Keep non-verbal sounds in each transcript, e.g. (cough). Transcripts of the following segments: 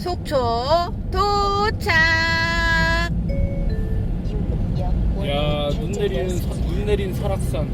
속초 도착. 야, 눈 내리는 서- 눈 내린 설악산.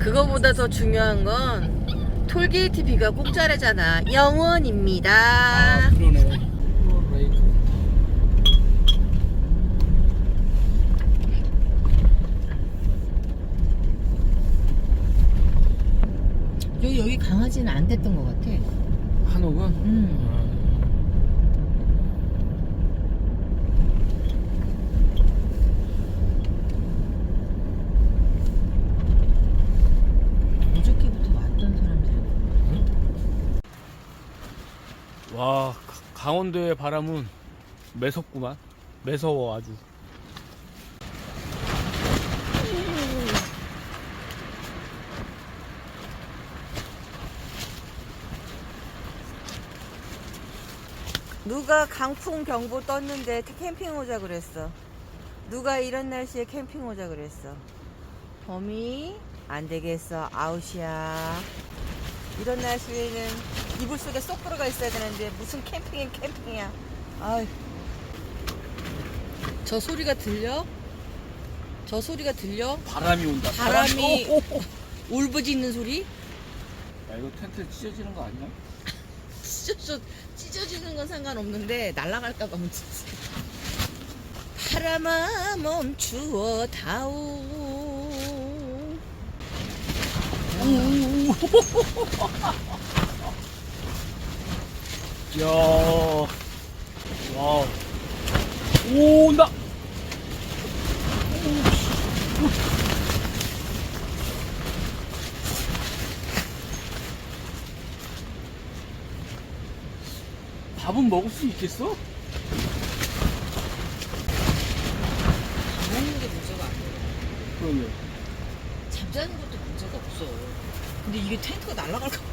그거보다 더 중요한 건 톨게이트 비가 공짜래잖아. 영원입니다. 아, 그러네. 레이크. 여기 여기 강아지는 안 됐던 것 같아. 한옥은 음. 어저께부터 왔던 사람들. 와, 가- 강원도의 바람은 매섭구만. 매서워 아주. 누가 강풍 경보 떴는데 캠핑 오자 그랬어. 누가 이런 날씨에 캠핑 오자 그랬어. 범이 안 되겠어. 아웃이야. 이런 날씨에는 이불 속에 쏙 들어가 있어야 되는데 무슨 캠핑이 캠핑이야. 아이. 저 소리가 들려? 저 소리가 들려? 바람이 온다. 바람이- 오, 오, 오. 울부짖는 소리? 야, 이거 텐트 찢어지는 거 아니야? (laughs) 찢어져, 찢어지는 건 상관없는데 날아갈까봐 묻혔어. 바람아 멈추어 다오. (laughs) 야, 와, 오 온다. 밥은 먹을 수 있겠어? 먹는 게 문제가 아니야. 그러면 잠자는 것도 문제가 없어. 근데 이게 텐트가 날아갈까 봐.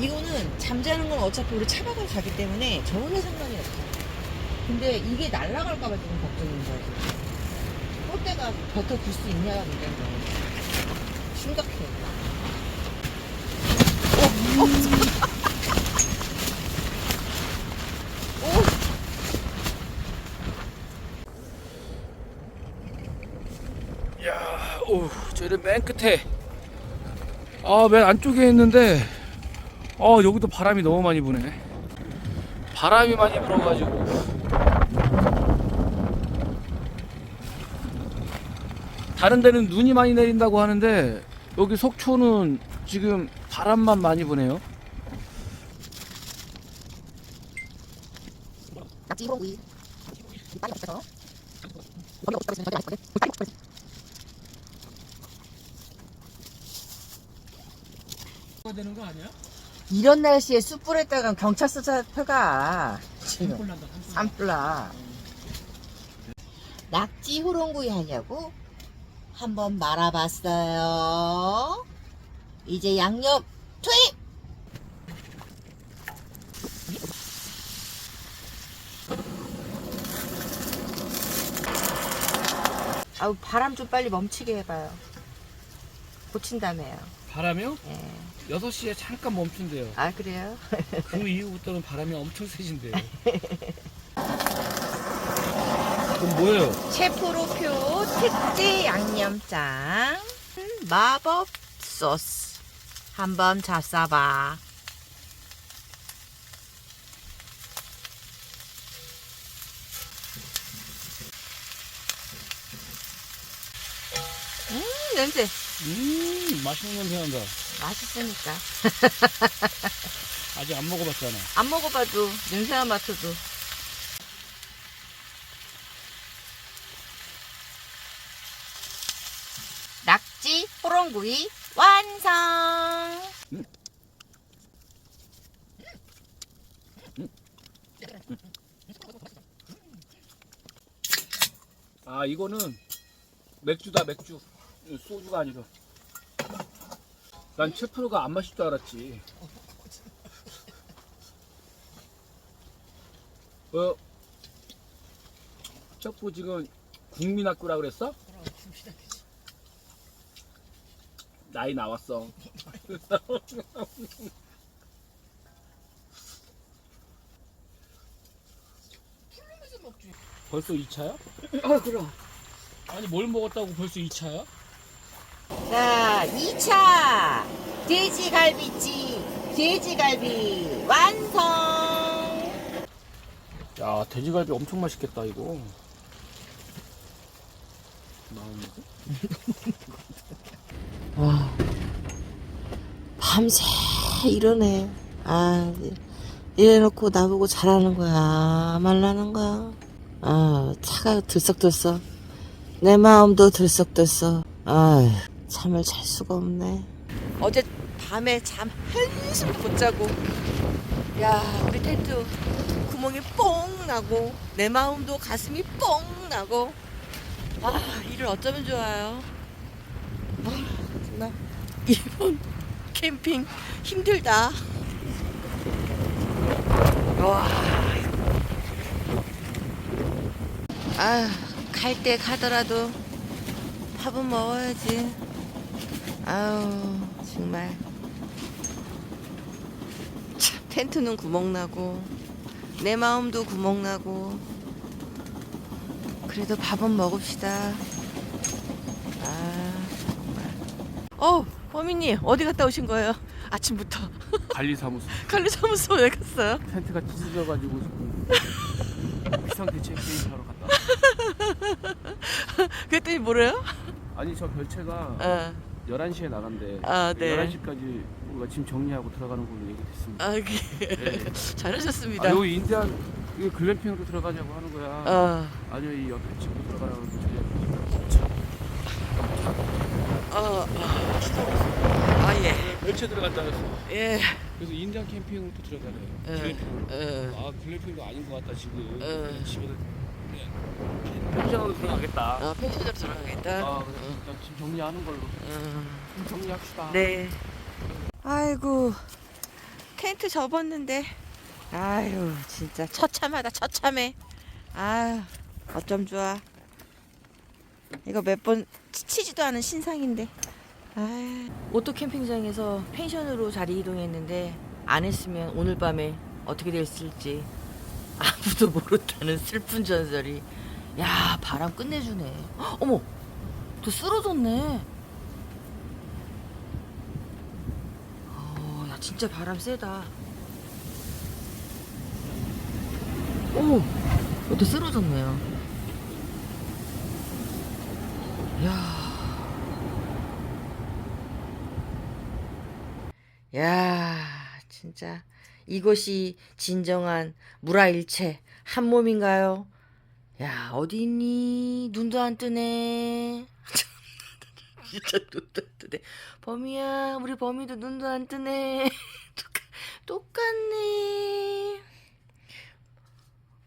이거는 잠자는 건 어차피 우리 차박을 가기 때문에 전혀 상관이 없어. 근데 이게 날아갈까 봐 좀 걱정인 거야. 지금. 꼴대가 버텨 줄 수 있냐가 문제인 거야. 심각해. 어, 어. 오. 야, 오, 저희는 맨 끝에, 아, 맨 안쪽에 있는데, 아, 여기도 바람이 너무 많이 부네. 바람이 많이 불어가지고. 다른 데는 눈이 많이 내린다고 하는데, 여기 속초는 지금 바람만 많이 부네요. 지 되는 거 아니야? 이런 날씨에 숯불에다가 경찰서 잡혀가. 지금. 난다, 산불나. 낙지 호롱구이 하려고 한번 말아봤어요. 이제 양념 투입! 아우 바람 좀 빨리 멈추게 해봐요. 고친다며요. 바람이요? 예. 6시에 잠깐 멈춘대요. 아 그래요? (laughs) 그 이후부터는 바람이 엄청 세진대요. (laughs) 그럼 뭐예요? 셰프로표 특제 양념장 마법 소스 한번 잡숴봐 음 냄새 음, 맛있는 냄새 난다. 맛있으니까 아직 안 먹어봤잖아. 안 먹어봐도 냄새만 맡아도 낙지 호롱구이 완성 아, 이거는 맥주다, 맥주. 소주가 아니라. 난 체프로가 안 마실 줄 알았지. 어, 체프 지금 국민학교라 그랬어? 나이 나왔어. 벌써 2차야? 아 그럼. 아니 뭘 먹었다고 벌써 2차야? 자, 2차 돼지갈비찜 돼지갈비 완성. 야 돼지갈비 엄청 맛있겠다 이거 나오는데? 와, 밤새 이러네. 아, 이래놓고 나보고 잘하는 거야, 말라는 거야. 아, 차가 들썩들썩. 내 마음도 들썩들썩. 아, 잠을 잘 수가 없네. 어제 밤에 잠 한숨 못 자고. 야, 우리 텐트 구멍이 뽕 나고 내 마음도 가슴이 뽕 나고. 아, 일을 어쩌면 좋아요. 정말 이번 캠핑 힘들다. 와. 아, 갈 때 가더라도 밥은 먹어야지. 아우, 정말. 참, 텐트는 구멍나고, 내 마음도 구멍나고, 그래도 밥은 먹읍시다. 아, 정말. 어, 범인님, 어디 갔다 오신 거예요? 아침부터. (laughs) 관리사무소 관리사무소 왜 갔어요? 텐트가 찢어져가지고 지금 비상대 체크인 하러 갔다 (laughs) 그랬더니 뭐래요? 아니 저 별채가 어, 11시에 나간대 아, 네. 11시까지 우리가 짐 정리하고 들어가는 걸로 얘기됐습니다 아, 그, 네. (laughs) 잘하셨습니다. 아, 여기 인디안 이거 글램핑으로 들어가냐고 하는 거야 어, 아니요 이 옆에 집으로 들어가라고 그러는데 어, 어. 아, 예. 별채 들어간다 그랬어 예. 그래서 인디안 캠핑으로 또 들어가래 예. 글램핑으로 어, 아 글램핑도 아닌 것 같다 지금 어. 집에서 그냥 펜션으로 들어가겠다. 어, 펜션으로 들어가겠다. 아 그래 일단 짐 정리하는 걸로. 어. 짐 정리합시다. 네. 아이고 텐트 접었는데. 아유 진짜 처참하다 처참해. 아유 어쩜 좋아. 이거 몇 번 치지도 않은 신상인데. 아 오토 캠핑장에서 펜션으로 자리 이동했는데 안 했으면 오늘 밤에 어떻게 됐을지 아무도 모른다는 슬픈 전설이. 야 바람 끝내주네. 헉, 어머 또 쓰러졌네. 어, 야 진짜 바람 세다. 오, 이것도 쓰러졌네요. 야, 야, 진짜 이것이 진정한 무라일체 한 몸인가요? 야, 어디 있니? 눈도 안 뜨네. (laughs) 진짜 눈도 안 뜨네. 범이야, 우리 범이도 눈도 안 뜨네. (laughs) 똑같, 똑같네.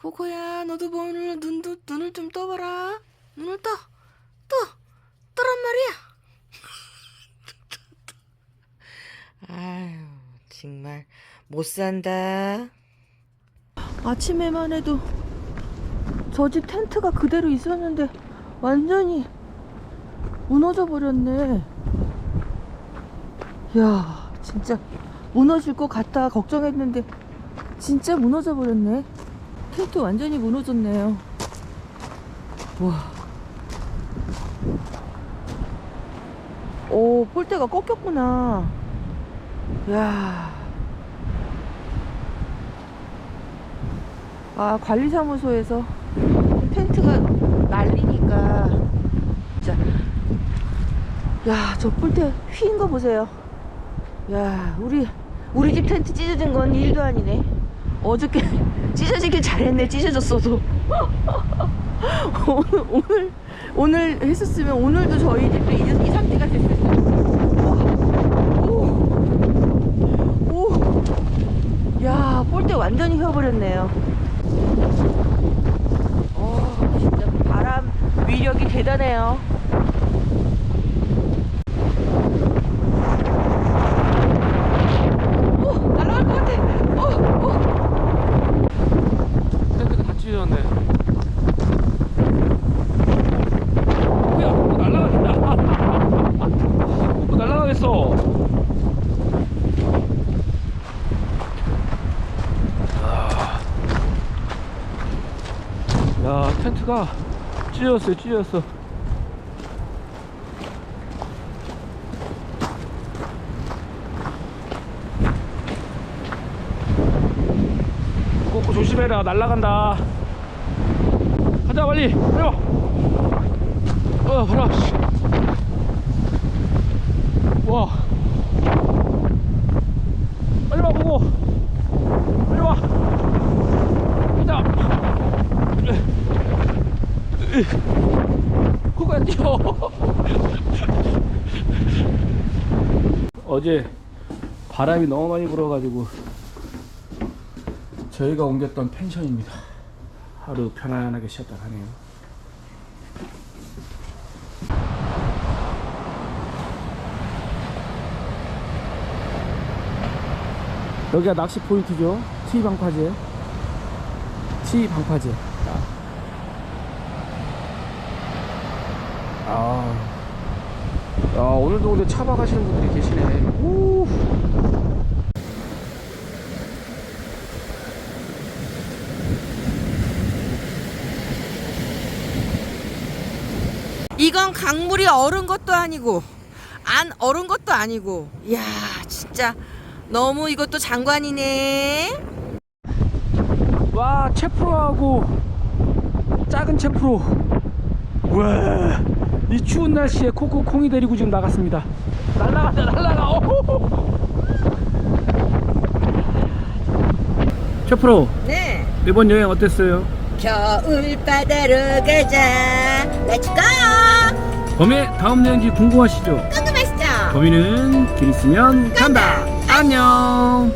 코코야, 너도 오늘 눈도, 눈을 좀 떠봐라. 눈을 떠. 떠. 떠란 말이야. (laughs) 아유, 정말 못 산다. 아침에만 해도 저 집 텐트가 그대로 있었는데 완전히 무너져 버렸네. 야, 진짜 무너질 것 같다 걱정했는데 진짜 무너져 버렸네. 텐트 완전히 무너졌네요. 와. 오, 폴대가 꺾였구나. 야. 아, 관리사무소에서 텐트가 날리니까 진짜 야, 저 뿔테 휘인 거 보세요. 야, 우리 우리 집 텐트 찢어진 건 일도 아니네. 어저께 (laughs) 찢어지길 잘했네. 찢어졌어도. (laughs) 오늘 오늘 오늘 했었으면 오늘도 저희 집도 이, 이 상태가 됐을 거예요. 오, 오, 야, 폴대 완전히 휘어버렸네요. 어, 진짜 바람 위력이 대단해요. 오, 날아갈 것 같아. 오, 오. 텐트가 다 찢어졌네 뭐야 뭐 날라가겠다 뭐 날라가겠어 아. 야 텐트가. 찢어졌어요 찢어졌어 꼬꼬 조심해라. 날라간다. 가자 빨리. 와. 어, 씨. 와. 빨리 와 보고 빨리 와 가자 코가 뛰어 어제 바람이 너무 많이 불어가지고 저희가 옮겼던 펜션입니다. 하루 편안하게 쉬었다 가네요. 여기가 낚시 포인트죠? T 방파제? T 방파제 야, 오늘도 근데 차박 하시는 분들이 계시네. 우. 이건 강물이 얼은 것도 아니고 안 얼은 것도 아니고 이야 진짜 너무 이것도 장관이네 와, 채프로하고 작은 채프로. 와, 이 추운 날씨에 코코 콩이 데리고 지금 나갔습니다. 날라간다, 날라가. 오호호. 채프로, 네 이번 여행 어땠어요? 겨울 바다로 가자 렛츠고 범의 다음 여행지 궁금하시죠? 궁금하시죠? 범이는 길 있으면 간다. 안녕.